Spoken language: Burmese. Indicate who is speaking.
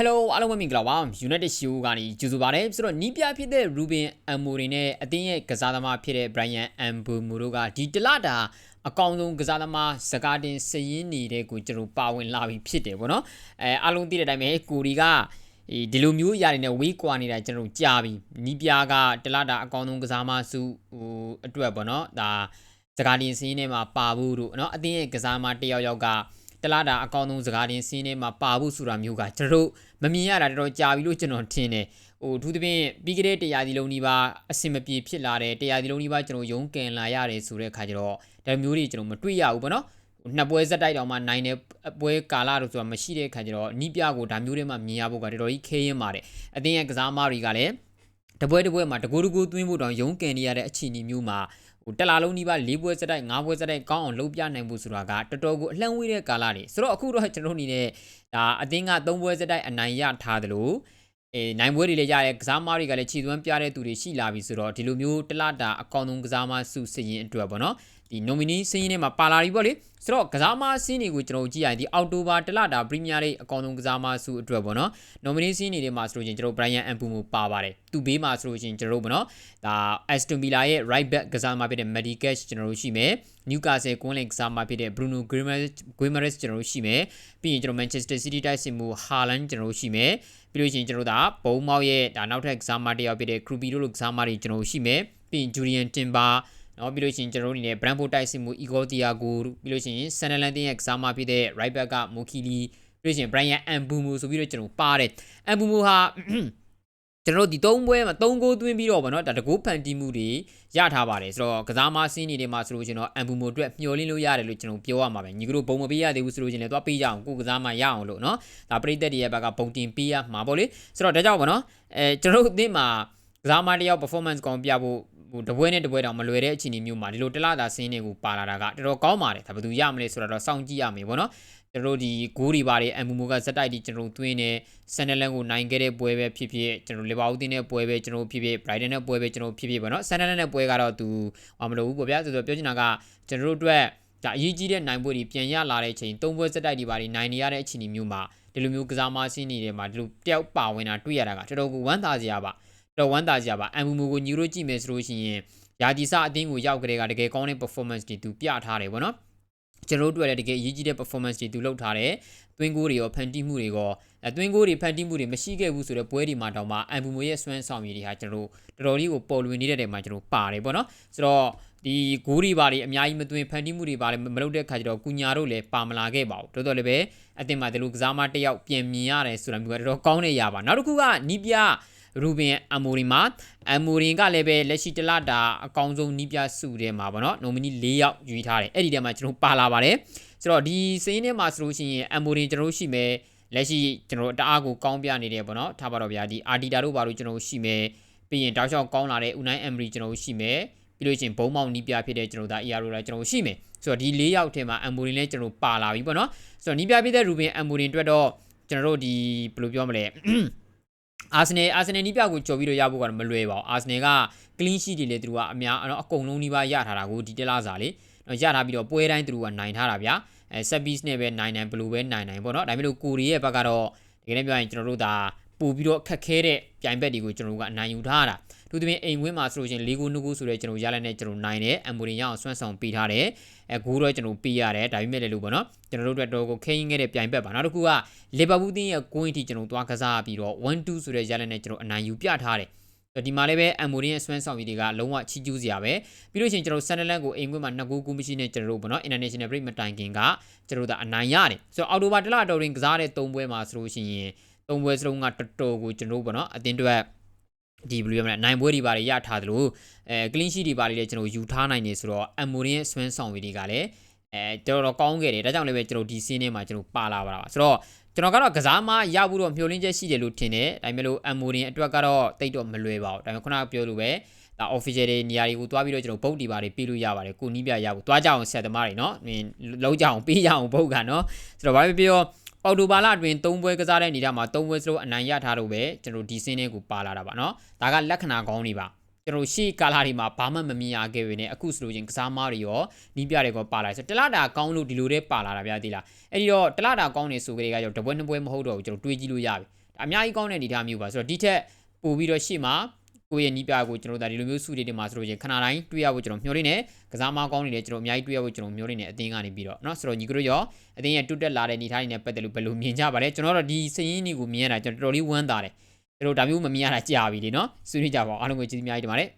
Speaker 1: Hello အားလုံးပဲမင်္ဂလာပါ United Show ကနေကြိုဆိုပါရစေဆိုတော့နီးပြဖြစ်တဲ့ Ruben Amorim နဲ့အသင်းရဲ့ကစားသမားဖြစ်တဲ့ Brian Mbeumo တို့ကဒီတလတာအကောင်ဆုံးကစားသမားစကားတင်စည်ရင်းနေတဲ့ကိုကျွန်တော်ပါဝင်လာပြီဖြစ်တယ်ဗောနော်အဲအားလုံးသိတဲ့အတိုင်းပဲကိုရီကဒီလိုမျိုးအရာတွေနဲ့ဝေးကွာနေတာကျွန်တော်ကြားပြီနီးပြကတလတာအကောင်ဆုံးကစားမစုဟိုအတွက်ဗောနော်ဒါစကားတင်စည်ရင်းထဲမှာပါဖို့တို့နော်အသင်းရဲ့ကစားသမားတယောက်ယောက်က တလားတာအကောင်းဆုံးစကားတင်စင်းထဲမှာပါဖို့ဆိုတာမျိုးကကျွန်တော်တို့မမြင်ရတာတော်တော်ကြာပြီလို့ကျွန်တော်ထင်တယ်ဟိုအထူးသဖြင့်ပြီးကြတဲ့တရားဒီလုံးဒီပါအစင်မပြေဖြစ်လာတယ်တရားဒီလုံးဒီပါကျွန်တော်ရုံးကန်လာရတယ်ဆိုတဲ့အခါကျတော့ဒါမျိုးတွေကျွန်တော်မတွေ့ရဘူးပေါ့နော်နှစ်ပွဲဇက်တိုက်တောင်မှနိုင်တဲ့ပွဲကာလတို့ဆိုတာမရှိတဲ့အခါကျတော့နီးပြကိုဒါမျိုးတွေမှမြင်ရဖို့ကတော်တော်ကြီးခဲရင်ပါတယ်အတင်းရဲ့ကစားမတွေကလည်းတပွဲတပွဲမှာတကူတကူသွင်းဖို့တောင်ရုံးကန်နေရတဲ့အခြေအနေမျိုးမှာ ဟိုတလားလုံးဒီပါ၄ပွဲစတိုက်၅ပွဲစတိုက်ကောင်းအောင်လုပ်ပြနိုင်ဖို့ဆိုတာကတော်တော်ကိုအလှမ်းဝေးတဲ့ကာလတွေဆိုတော့အခုတော့ကျွန်တော်တို့အနေနဲ့ဒါအသင်းက၃ပွဲစတိုက်အနိုင်ရထားတယ်လို့အေးနိုင်ပွဲတွေလည်းရတယ်ကစားမတွေကလည်းခြေသွမ်းပြတဲ့သူတွေရှိလာပြီဆိုတော့ဒီလိုမျိုးတလတာအကောင်းဆုံးကစားမစုစရင်အတွက်ပေါ့နော် ဒီ nominee စင်းရင်းထဲမှာပါလာပြီပေါ့လေဆိုတော့ကစားမစင်းတွေကိုကျွန်တော်ကြည့်ရရင်ဒီအောက်တိုဘာတလတာပရီးမီးယားလိအကောင်ဆုံးကစားမစုအတွက်ပေါ့နော် nominee စင်းတွေထဲမှာဆိုလို့ချင်းကျွန်တော် Brian Mbeumo ပါပါတယ်သူဘေးမှာဆိုလို့ချင်းကျွန်တော်တို့ပေါ့နော်ဒါ Aston Villa ရဲ့ right back ကစားမဖြစ်တဲ့ Medicash ကျွန်တော်တို့ရှိမယ် Newcastle ကွန်းလင်ကစားမဖြစ်တဲ့ Bruno Guimaraes Guimaraes ကျွန်တော်တို့ရှိမယ်ပြီးရင်ကျွန်တော် Manchester City တိုက်စစ်မှု Haaland ကျွန်တော်တို့ရှိမယ်ပြီးလို့ရှိရင်ကျွန်တော်တို့ဒါဘုံမောက်ရဲ့ဒါနောက်ထပ်ကစားမတစ်ယောက်ဖြစ်တဲ့ Krupi တို့လိုကစားမတွေကျွန်တော်တို့ရှိမယ်ပြီးရင် Julian Timber နော်ပြီးလို့ရှိရင်ကျွန်တော်တို့အနေနဲ့ Brentford တိုက်စစ်မှု Igor Thiago ပြီးလို့ရှိရင် Sunderland တင်းရဲ့ကစားမဖြစ်တဲ့ right back က Mokili ပြီးလို့ရှိရင် Brian Mbeumo ဆိုပြီးတော့ကျွန်တော်ပါတယ် Mbeumo ဟာကျွန်တော်တို့ဒီ၃ပွဲမှာ၃ဂိုးသွင်းပြီးတော့ဗောနော်ဒါတကူဖန်တီးမှုတွေရထားပါတယ်ဆိုတော့ကစားမစင်းနေတွေမှာဆိုလို့ကျွန်တော်အမ်ဘူမိုအတွက်မျှော်လင့်လို့ရတယ်လို့ကျွန်တော်ပြောရမှာပဲညီကတို့ဘုံမပေးရသေးဘူးဆိုလို့ချင်းလည်းသွားပေးကြအောင်ကိုကစားမရအောင်လို့နော်ဒါပရိသတ်တွေရဲ့ဘက်ကဘုံတင်ပေးရမှာပေါ့လေဆိုတော့ဒါကြောင့်ဗောနော်အဲကျွန်တော်တို့အသင်းမှာကစားမတယောက် performance ကောင်းပြဖို့ ဟိုတပွဲနဲ့တပွဲတောင်မလွယ်တဲ့အခြေအနေမျိုးမှာဒီလိုတလတာဆင်းတွေကိုပါလာတာကတော်တော်ကောင်းပါတယ်ဒါဘယ်သူရမလဲဆိုတော့စောင့်ကြည့်ရမယ်ဗောနော်ကျွန်တော်တို့ဒီဂိုးတွေပါတယ်အမ်ဘူမိုကဇက်တိုက်ဒီကျွန်တော်တို့သွင်းနေဆန်နလန်ကိုနိုင်ခဲ့တဲ့ပွဲပဲဖြစ်ဖြစ်ကျွန်တော်လီဗာပူးတင်းတဲ့ပွဲပဲကျွန်တော်ဖြစ်ဖြစ်ဘရိုက်တန်တဲ့ပွဲပဲကျွန်တော်ဖြစ်ဖြစ်ပေါ့နော်ဆန်နလန်တဲ့ပွဲကတော့သူဟောမလို့ဘူးပေါ့ဗျာဆိုတော့ပြောချင်တာကကျွန်တော်တို့အတွက်ဒါအရေးကြီးတဲ့နိုင်ပွဲတွေပြန်ရလာတဲ့ချိန်သုံးပွဲစက်တိုက်တွေပါနေနိုင်နေရတဲ့အခြေအနေမျိုးမှာဒီလိုမျိုးကစားမဆင်းနေတဲ့မှာဒီလိုတယောက်ပါဝင်တာတွေ့ရတာကတော်တော်ကိုဝမ်းသာစရာပါ တော်ဝမ်းသာစရာပါအမ်ဘူမိုကိုညီတို့ကြည့်မယ်ဆိုလို့ရှိရင်ယာဒီဆအသင်းကိုရောက်ကြတဲ့ကတကယ်ကောင်းတဲ့ performance တွေသူပြထားတယ်ဗောနော်ကျွန်တော်တို့တွေ့ရတဲ့တကယ်အရေးကြီးတဲ့ performance တွေသူလုပ်ထားတယ်သွင်းကိုတွေရောဖန်တီးမှုတွေရောအဲသွင်းကိုတွေဖန်တီးမှုတွေမရှိခဲ့ဘူးဆိုတော့ပွဲဒီမှာတောင်မှအမ်ဘူမိုရဲ့စွမ်းဆောင်ရည်တွေဟာကျွန်တော်တို့တော်တော်လေးကိုပေါ်လွင်နေတဲ့တဲ့မှာကျွန်တော်ပါတယ်ပေါ့နော်ဆိုတော့ဒီဂိုးတွေပါတွေအများကြီးမသွင်းဖန်တီးမှုတွေပါလည်းမလုပ်တဲ့ခါကျတော့ကုညာတို့လည်းပါမလာခဲ့ပါဘူးတော်တော်လည်းပဲအတင်မှာဒီလိုကစားမတစ်ယောက်ပြင်မြင်ရတယ်ဆိုတာမျိုးကတော့ကောင်းနေရပါနောက်တစ်ခုကနီးပြ ရူဘင်အမိုရီမာအမိုရင်ကလည်းပဲလက်ရှိတလတာအကောင်ဆုံးနီးပြစုထဲမှာပေါ့နော်နိုမီနီ၄ယောက်ယူထားတယ်အဲ့ဒီထဲမှာကျွန်တော်ပါလာပါတယ်ဆိုတော့ဒီစင်းထဲမှာဆိုလို့ရှိရင်အမိုရင်ကျွန်တော်ရှိမယ်လက်ရှိကျွန်တော်တအားကိုကောင်းပြနေတယ်ပေါ့နော်ထားပါတော့ဗျာဒီအာဒီတာတို့ဘာလို့ကျွန်တော်ရှိမယ်ပြီးရင်တောက်လျှောက်ကောင်းလာတဲ့ U9 Emery ကျွန်တော်ရှိမယ်ပြီးလို့ရှိရင်ဘုံမောင်နီးပြဖြစ်တဲ့ကျွန်တော်ဒါ ER တို့လည်းကျွန်တော်ရှိမယ်ဆိုတော့ဒီ၄ယောက်ထဲမှာအမိုရင်လည်းကျွန်တော်ပါလာပြီပေါ့နော်ဆိုတော့နီးပြဖြစ်တဲ့ Ruben အမိုရင်အတွက်တော့ကျွန်တော်တို့ဒီဘယ်လိုပြောမလဲ အာဆနယ်အာဆနယ်နီးပြကိုကြော်ပြီးတော့ရဖို့ကတော့မလွယ်ပါဘူးအာဆနယ်က clean sheet တွေလည်းသူတို့ကအများအကုန်လုံးနီးပါးရထားတာကိုဒီတလားစာလေရထားပြီးတော့ပွဲတိုင်းသူတို့ကနိုင်ထားတာဗျာအဲ set piece နဲ့ပဲနိုင်နိုင်ဘလူးပဲနိုင်နိုင်ပေါ့နော်ဒါပေမဲ့လို့ကိုရီရဲ့ဘက်ကတော့ဒီကနေ့ပြောရင်ကျွန်တော်တို့ဒါပို့ပြီးတော့ခက်ခဲတဲ့ပြိုင်ဘက်တွေကိုကျွန်တော်တို့ကအနိုင်ယူထားတာ သူတပင်အိမ်ဝင်းမှာဆိုလို့ချင်း၄ခု2ခုဆိုတဲ့ကျွန်တော်ရလက်နဲ့ကျွန်တော်နိုင်တယ်အမ်ဘူရင်ရအောင်ဆွမ်းဆောင်ပေးထားတယ်အဲဂိုးတော့ကျွန်တော်ပေးရတယ်ဒါပေမဲ့လည်းလို့ပေါ့နော်ကျွန်တော်တို့အတွက်တော့ကိုခိန်းခဲ့တဲ့ပြိုင်ဘက်ပါနောက်တစ်ခုကလီဗာပူးတင်းရဲ့ကိုင်းအထိကျွန်တော်သွားကစားပြီးတော့1-2ဆိုတဲ့ရလက်နဲ့ကျွန်တော်အနိုင်ယူပြထားတယ်ဒီမှာလည်းပဲအမ်မိုရင်ရဲ့ဆွမ်းဆောင်ရည်တွေကလုံးဝချီးကျူးစရာပဲပြီးလို့ရှိရင်ကျွန်တော်ဆန်နလန်ကိုအိမ်ခွင့်မှာနှစ်ကူးကူးမရှိနဲ့ကျွန်တော်တို့ပေါ့နော် international break မတိုင်ခင်ကကျွန်တော်တို့အနိုင်ရတယ်ဆိုတော့အော်တိုဘာတလတော်ရင်ကစားတဲ့၃ပွဲမှာဆိုလို့ရှိရင်၃ပွဲစလုံးကတော်တော်ကိုကျွန်တော်တို့ပေါ့နော်အတင်းတွက် ဒီဘယ်လိုရမလဲနိုင်ပွဲတွေပါရထားသလိုအဲ clean sheet တွေပါလည်းကျွန်တော်ယူထားနိုင်နေဆိုတော့အမ်မိုရင်ရဲ့ဆွမ်းဆောင်ရည်တွေကလည်းအဲတော်တော်ကောင်းခဲ့တယ်ဒါကြောင့်လည်းပဲကျွန်တော်ဒီစင်းထဲမှာကျွန်တော်ပါလာပါတာပါဆိုတော့ကျွန်တော်ကတော့ကစားမရဘူးတော့မျှော်လင့်ချက်ရှိတယ်လို့ထင်တယ်ဒါပေမဲ့လို့အမ်မိုရင်အတွက်ကတော့တိတ်တော့မလွယ်ပါဘူးဒါပေမဲ့ခုနကပြောလို့ပဲဒါ official တွေနေရာတွေကိုတွားပြီးတော့ကျွန်တော်ဗုတ်တီပါတွေပေးလို့ရပါတယ်ကိုနီးပြရဖို့တွားကြအောင်ဆက်သမားတွေเนาะလုံးကြအောင်ပေးကြအောင်ဗုတ်ကเนาะဆိုတော့ဘာပဲပြော အော်တိုဘာလတွင်၃ပွဲကစားတဲ့အနေနဲ့မှာ၃ပွဲစလုံးအနိုင်ရထားတော့ပဲကျွန်တော်ဒီစင်းလေးကိုပါလာတာပါနော်ဒါကလက္ခဏာကောင်းတွေပါကျွန်တော်ရှေ့ကာလာတွေမှာဘာမှမမြင်ရခဲ့ပေနဲ့အခုဆိုလို့ချင်းကစားမားတွေရောနီးပြတွေကပါလာဆိုတလတာကောင်းလို့ဒီလိုတည်းပါလာတာဗျာသိလားအဲ့ဒီတော့တလတာကောင်းနေဆိုကြတဲ့ကကြောင့်တပွဲနှစ်ပွဲမဟုတ်တော့ဘူးကျွန်တော်တွေးကြည့်လို့ရပြီအများကြီးကောင်းတဲ့အနေအထားမျိုးပါဆိုတော့ဒီထက်ပိုပြီးတော့ရှေ့မှာ ကိုယ့်ရဲ့နီးပြကိုကျွန်တော်တို့ဒါဒီလိုမျိုးစုတွေတင်မှာဆိုလို့ချင်းခဏတိုင်းတွေ့ရဖို့ကျွန်တော်မျှော်လင့်နေကစားမကောင်းနေတယ်ကျွန်တော်အများကြီးတွေ့ရဖို့ကျွန်တော်မျှော်လင့်နေအသင်းကနေပြီးတော့เนาะဆိုတော့ညီကတို့ရောအသင်းရဲ့တွတ်တက်လာတဲ့အနေအထားတွေနဲ့ပတ်သက်လို့ဘယ်လိုမြင်ကြပါလဲကျွန်တော်တို့ဒီစည်ရင်းတွေကိုမြင်ရတာကျွန်တော်တော်တော်လေးဝမ်းသာတယ်ကျွန်တော်ဒါမျိုးမမြင်ရတာကြာပြီလေเนาะဆွေးနွေးကြပါအောင်အားလုံးကိုကျေးဇူးအများကြီးတင်ပါတယ်